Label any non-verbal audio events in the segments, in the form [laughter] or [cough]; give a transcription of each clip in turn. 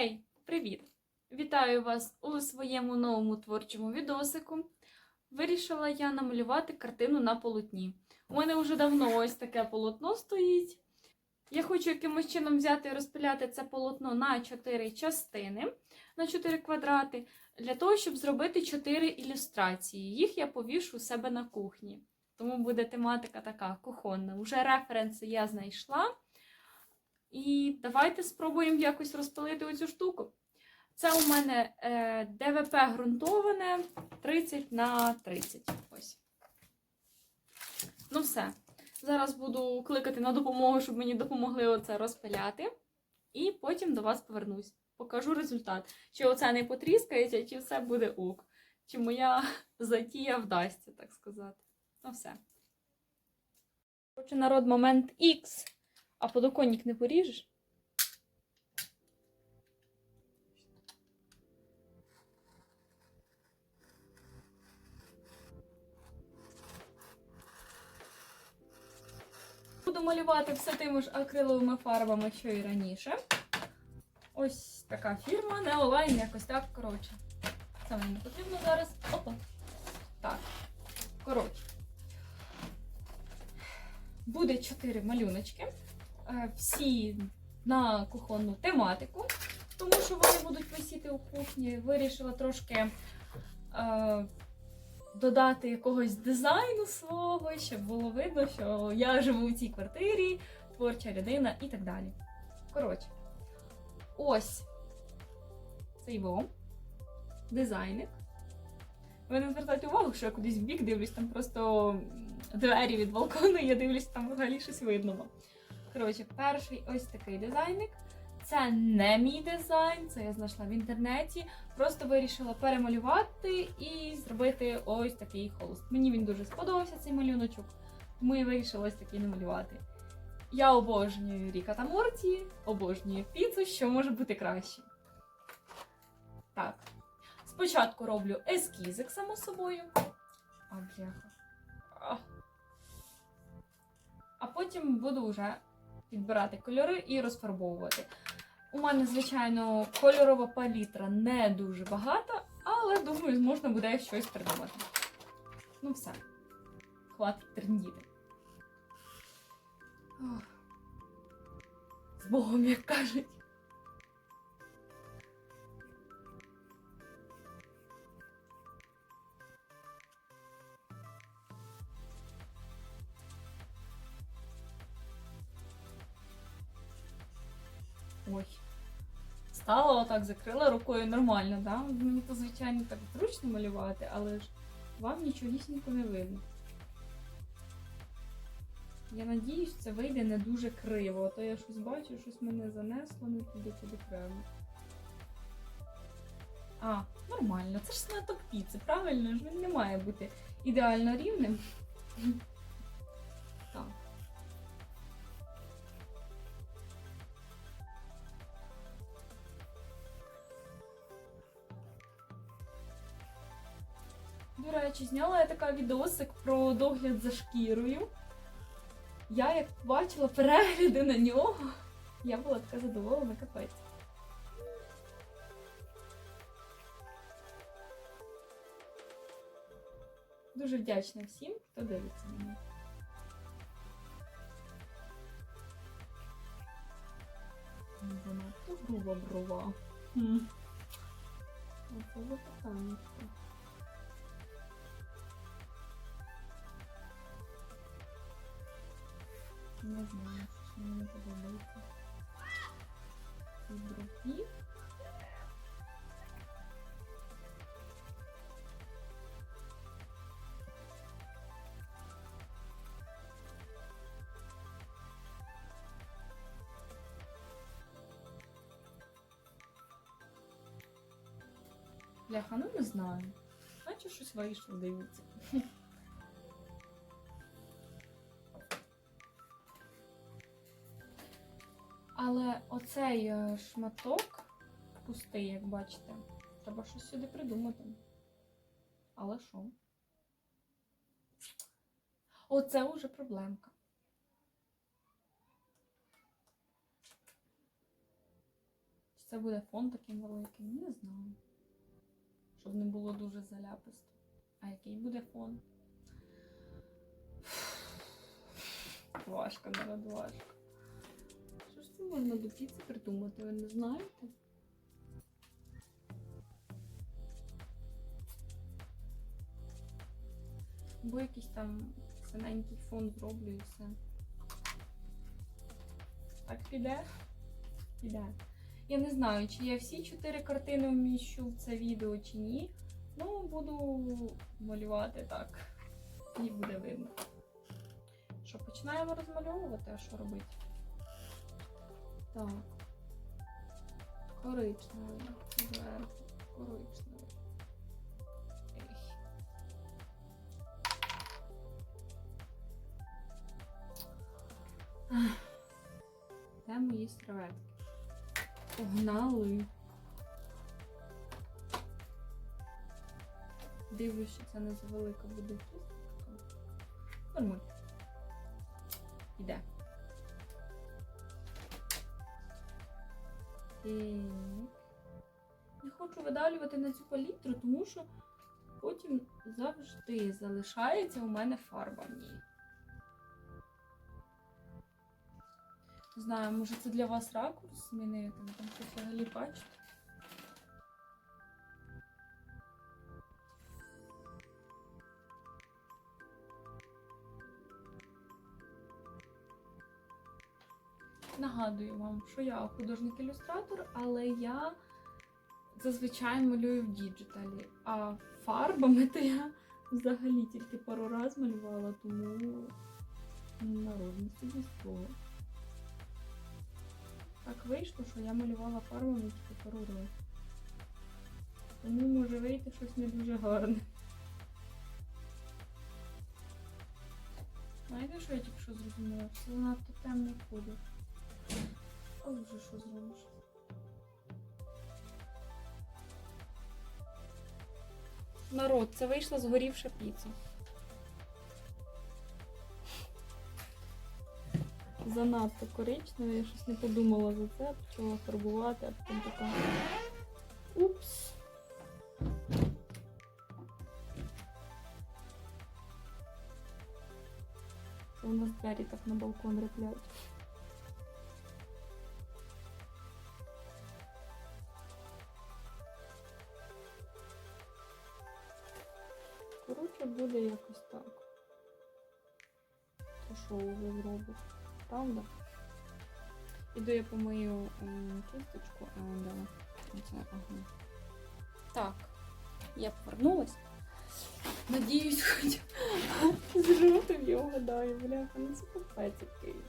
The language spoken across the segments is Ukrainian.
Гей, привіт! Вітаю вас у своєму новому творчому відосику. Вирішила я намалювати картину на полотні. У мене вже давно ось таке полотно стоїть. Я хочу якимось чином взяти і розпиляти це полотно на 4 частини, на 4 квадрати, для того, щоб зробити 4 ілюстрації. Їх я повішу у себе на кухні. Тому буде тематика така кухонна. Уже референси я знайшла. І давайте спробуємо якось розпилити оцю штуку. Це у мене е, ДВП ґрунтоване 30 на 30. Ось. Ну все. Зараз буду кликати на допомогу, щоб мені допомогли оце розпиляти. І потім до вас повернусь. Покажу результат. Чи оце не потріскається, чи все буде ок. Чи моя [laughs] затія вдасться, так сказати. Ну все. Хоче народ момент X. А подоконник не поріжеш? Буду малювати все тими ж акриловими фарбами, що і раніше. Ось така фірма, не онлайн, якось так, коротше. Це мені не потрібно зараз. Опа. Так. Коротше. Буде чотири малюночки. Е, Всі на кухонну тематику, тому що вони будуть висіти у кухні. Вирішила трошки е, додати якогось дизайну свого, щоб було видно, що я живу у цій квартирі, творча людина і так далі. Коротше, ось цей во дизайник. Ви не звертайте увагу, що я кудись в бік дивлюсь, там просто двері від балкону, я дивлюсь, там взагалі щось видно. Коротше, перший ось такий дизайник. Це не мій дизайн, це я знайшла в інтернеті. Просто вирішила перемалювати і зробити ось такий холст. Мені він дуже сподобався цей малюночок, тому я вирішила ось такий намалювати. Я обожнюю Ріка та Морті, обожнюю піцу, що може бути краще. Так. Спочатку роблю ескізик, само собою. А, бляха. А потім буду вже підбирати кольори і розфарбовувати. У мене, звичайно, кольорова палітра не дуже багата, але думаю, можна буде щось придумати. Ну все. Хватить терніти. З Богом, як кажуть. Ой. Стала отак, закрила рукою нормально, да? Мені то, звичайно, так зручно малювати, але ж вам нічогісінько не видно. Я надіюсь, це вийде не дуже криво, а то я щось бачу, щось мене занесло не туди, куди треба. А, нормально, це ж сматок піци, правильно ж він не має бути ідеально рівним. До речі, зняла я така відосик про догляд за шкірою. Я як бачила перегляди на нього, я була така задоволена капець. Дуже вдячна всім, хто дивиться мене. Вона груба брова. Оце запитання. Не знаю, що мені подобається. І другі. Бляха, ну не знаю. Наче щось вийшло, дивіться. Оцей шматок пустий, як бачите. Треба щось сюди придумати. Але що? Оце вже проблемка. це буде фон таким великим, не знаю. Щоб не було дуже заляписто. А який буде фон? Важко, народ, важко. Це можна до піци придумати, ви не знаєте? Бо якийсь там синенький фон зроблю і все. Так піде? Піде. Я не знаю, чи я всі чотири картини вміщу в це відео чи ні. Ну, буду малювати так. І буде видно. Що, починаємо розмальовувати, а що робити? Так. Коричневий. Зверху. Коричневий. Ей. Де мої серветки? Погнали. Дивлюсь, що це не завелика буде кісточка. Нормально. Іде. Не хочу видалювати на цю палітру, тому що потім завжди залишається у мене фарба в ній. Не знаю, може це для вас ракурс змінити, там щось взагалі бачите. Нагадую вам, що я художник-ілюстратор, але я зазвичай малюю в діджиталі. А фарбами то я взагалі тільки пару раз малювала, тому народне собі слово. Так вийшло, що я малювала фарбами тільки пару разів. Тому може вийти щось не дуже гарне. Знаєте, що я тільки що зрозуміла? Це занадто темний колір. А вже що зробиш? Народ, це вийшла згорівша піца. Занадто коричнева, я щось не подумала за це, почала фарбувати, а потім така. Упс. Це у нас двері так на балкон реплять. Буде якось так. То що вже зробиш? Правда? Іду я помию ем, кісточку, а да. Оце, ага. Так, я повернулась. Надіюсь, хоч з жовтим я вгадаю, бляха, ну це капець який.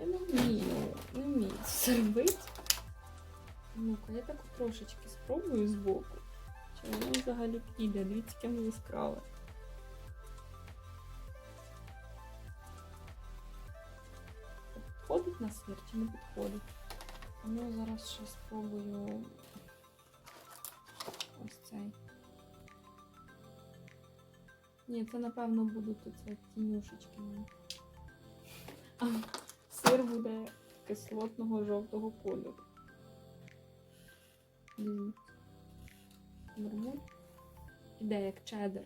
Я не вмію, не вмію це робити. Ну-ка, я так трошечки спробую збоку. Чи воно взагалі піде? Дивіться, яке яскраве. На сир не підходить? Ну, зараз ще спробую ось цей. Ні, це напевно будуть оце тінюшечки. А сир буде кислотного жовтого кольору. Нормально. Іде як чеддер.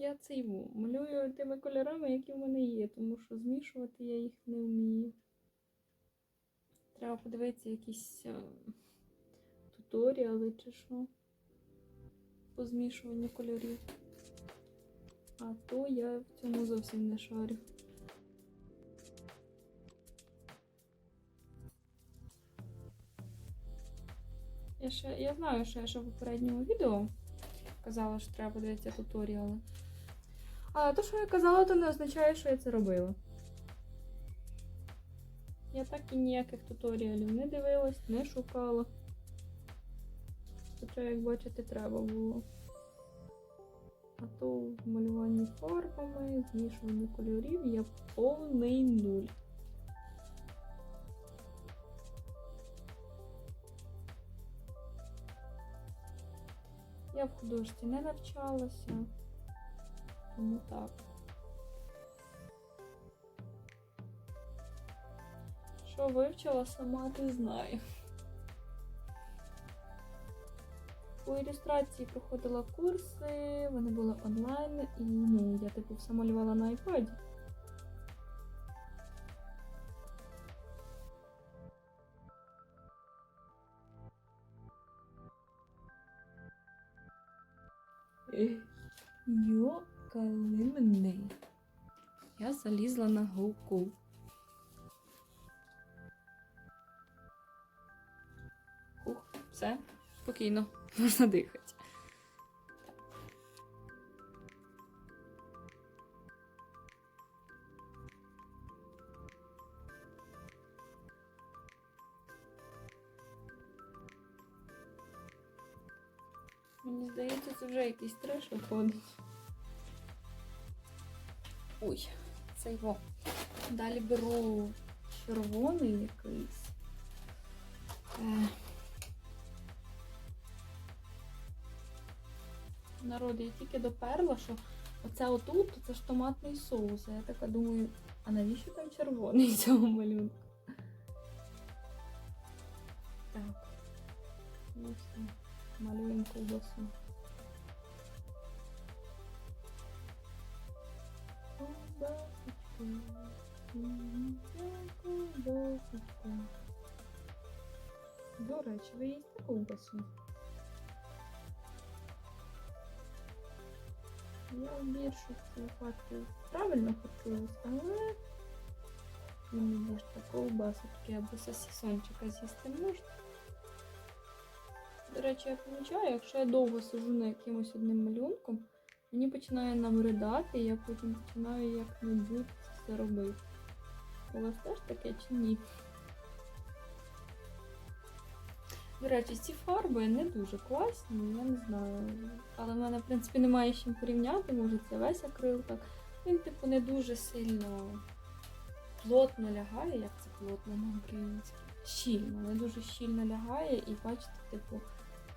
Я цей ву малюю тими кольорами, які в мене є, тому що змішувати я їх не вмію. Треба подивитися якісь е, туторіали чи що по змішуванню кольорів. А то я в цьому зовсім не шарю. Я ще я знаю, що я ще в попередньому відео казала, що треба подивитися туторіали. Але то, що я казала, то не означає, що я це робила. Я так і ніяких туторіалів не дивилась, не шукала. Хоча, як бачите, треба було. А то в малюванні фарбами, змішуванні кольорів я повний нуль. Я в художці не навчалася, тому так. Що вивчила сама, ти знаю. По ілюстрації проходила курси, вони були онлайн, і ну, я типу все малювала на iPad. Йокали Я залізла на гуку. Ух, все, спокійно, [laughs] можна дихати. Мені здається, це вже якийсь треш виходить. Ой, це його. Далі беру червоний якийсь. Е. Народ, я тільки доперла, що оце отут, це ж томатний соус. А я така думаю, а навіщо там червоний [laughs] цього малюнку? Так. Все. Малюємо ковбасу. До речі, ви їсте ковбасу? Я в випадків правильно хотілося, але не можете ковбасочки або сосісончика з'їсти можна. До речі, я помічаю, якщо я довго сижу на якимось одним малюнком, мені починає набридати, і я потім починаю як-небудь це робити. У вас теж таке чи ні? До речі, ці фарби не дуже класні, я не знаю. Але в мене, в принципі, немає з чим порівняти, може це весь акрил так. Він, типу, не дуже сильно плотно лягає, як це плотно на українській. Щільно, не дуже щільно лягає і бачите, типу,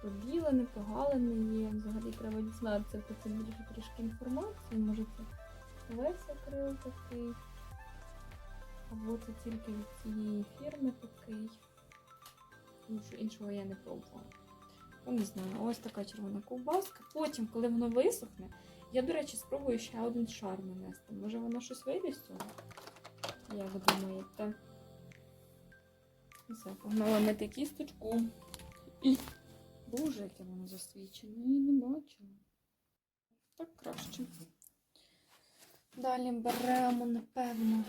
пробілений, прогалений є. Взагалі треба дізнатися про це більше трішки інформації. Може це весь акрил такий. Або це тільки від цієї фірми такий. Іншого, я не пробувала. Ну, не знаю, ось така червона ковбаска. Потім, коли воно висохне, я, до речі, спробую ще один шар нанести. Може воно щось вийде з цього? Як думаєте? Все, погнала мити кісточку. І... Боже, яке воно засвічене, я не бачила. Так краще. Далі беремо, напевно,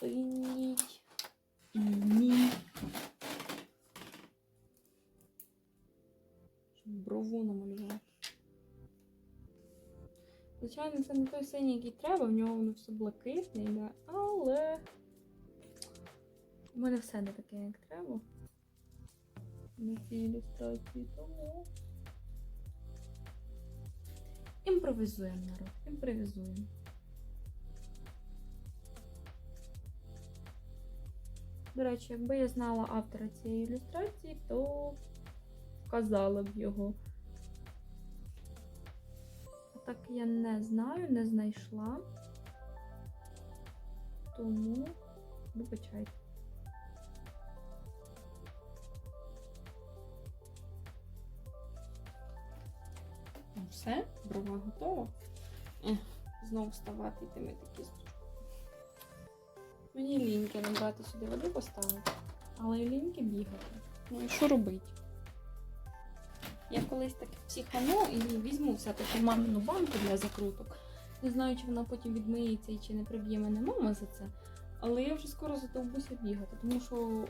синій. Ні. Щоб брову намалювати. Звичайно, це не той синій, який треба, в нього воно все блакитне але у мене все не таке, як треба. На цій ілюстрації, тому. Імпровізуємо, народ, імпровізуємо. До речі, якби я знала автора цієї ілюстрації, то вказала б його. А так я не знаю, не знайшла. Тому вибачайте. Все, брова готова. Знову вставати йти мити кісточку. Мені ліньки набрати сюди води поставити, але й ліньки бігати. Ну і що робити? Я колись так психану і візьму все-таки мамину банку для закруток. Не знаю, чи вона потім відмиється і чи не приб'є мене мама за це. Але я вже скоро задовбуся бігати, тому що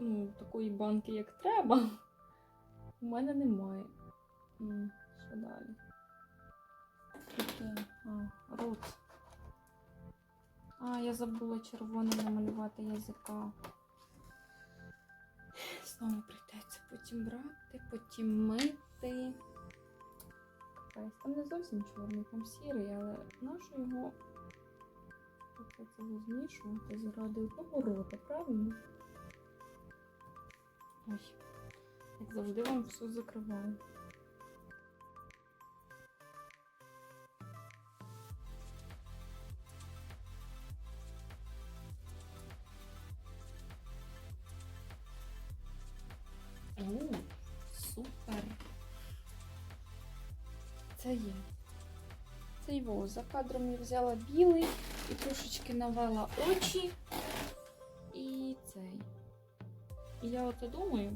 ну, такої банки, як треба, [laughs] у мене немає. М, Що далі? Таке, а, рот. А, я забула червоним намалювати язика. Знову прийдеться потім брати, потім мити. Капець, Там не зовсім чорний, там сірий, але нащо його цього змішувати заради одного рота, правильно? Ой, як завжди вам все закриваю. Цей за кадром я взяла білий і трошечки навела очі. І цей. І я оце думаю,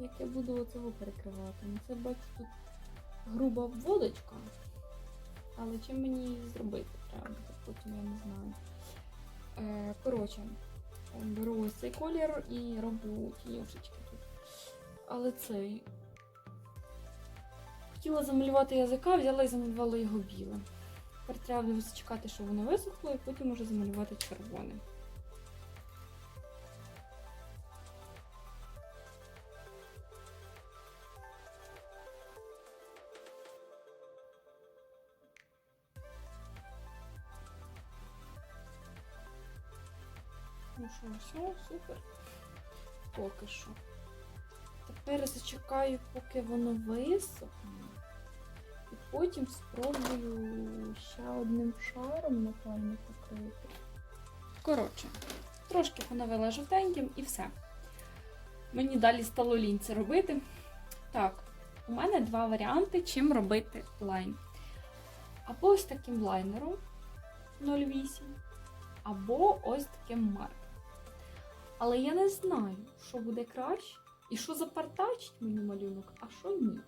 як я буду оцього перекривати. Ну, Це бачу тут груба вводочка. Але чим мені її зробити треба, потім я не знаю. Е, коротше, беру ось цей колір і роблю тінюшечки тут. Але цей. Хотіла замалювати язика, взяла і замалювала його білим. Тепер треба чекати, щоб воно висохло, і потім уже замалювати червоним. Ну що, все, супер. Поки що. Тепер зачекаю, поки воно висохне. І потім спробую ще одним шаром, напевно, покрити. Коротше, трошки поновила жовтеньким і все. Мені далі стало лінь це робити. Так, у мене два варіанти, чим робити лайн. Або ось таким лайнером 0,8, або ось таким маркером. Але я не знаю, що буде краще і що запартачить мені малюнок, а що ні.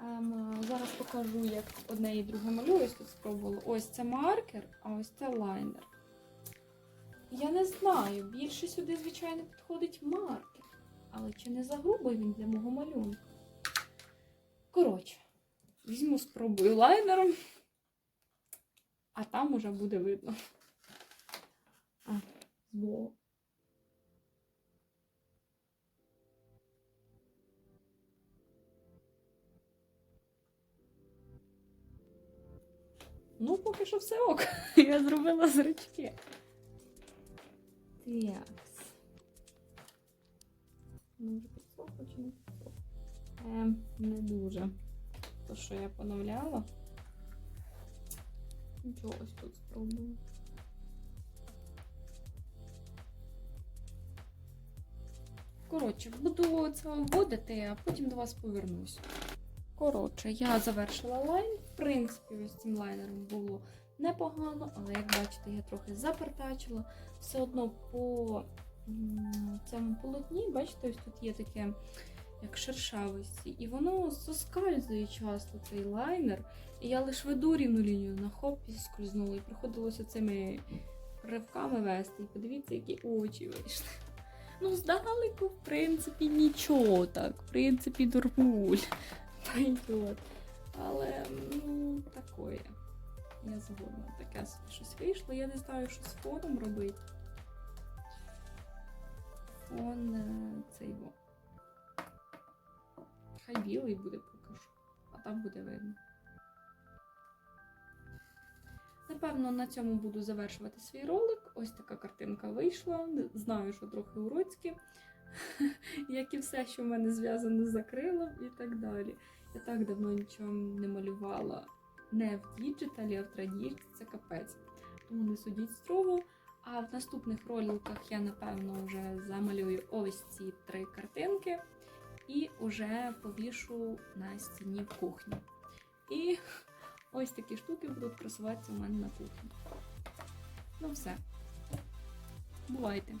Ем, зараз покажу, як одне і друге малюю. Тут спробувала. Ось це маркер, а ось це лайнер. Я не знаю, більше сюди, звичайно, підходить маркер. Але чи не загрубий він для мого малюнка? Коротше, візьму, спробую лайнером, а там уже буде видно. А, бо Ну, поки що все ок. [laughs] Я зробила зрачки. Такс. Може підсохло чи не підсохло? Ем, не дуже. То, що я поновляла. Нічого ось тут спробую. Коротше, буду це вводити, а потім до вас повернусь. Коротше, я завершила лайн. В принципі, ось цим лайнером було непогано, але як бачите, я трохи запертачила. Все одно по цьому полотні, бачите, ось тут є таке, як шершавості, і воно соскальзує часто цей лайнер. І я лише веду рівну лінію на хоп і скользнула. І приходилося цими ривками вести. І подивіться, які очі вийшли. Ну, здалеку, в принципі, нічого так. В принципі, нормуль пойдет. Але, ну, такое. Я згодна. Таке щось вийшло. Я не знаю, що з фоном робити. Фон е, цей во. Хай білий буде поки що, а там буде видно. Напевно, на цьому буду завершувати свій ролик. Ось така картинка вийшла. Знаю, що трохи уродське, [laughs] як і все, що в мене зв'язано з акрилом і так далі. Я так давно нічого не малювала не в діджиталі, а в традіжці. Це капець. Тому не судіть строго. А в наступних роликах я, напевно, вже замалюю ось ці три картинки і вже повішу на стіні в кухні. І ось такі штуки будуть красуватися у мене на кухні. Ну все. Бувайте.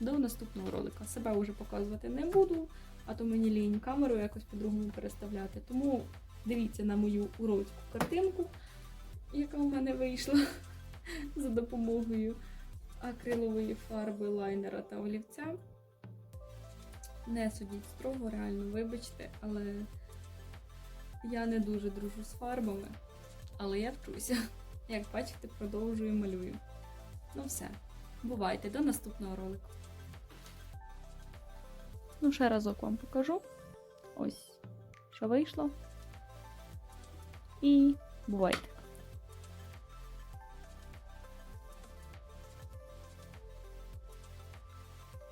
До наступного ролика. Себе вже показувати не буду а то мені лінь камеру якось по-другому переставляти. Тому дивіться на мою уродську картинку, яка у мене вийшла [laughs] за допомогою акрилової фарби, лайнера та олівця. Не судіть строго, реально, вибачте, але я не дуже дружу з фарбами, але я вчуся. Як бачите, продовжую малюю. Ну все, бувайте, до наступного ролику. Ну, ще разок вам покажу. Ось, що вийшло. І бувайте.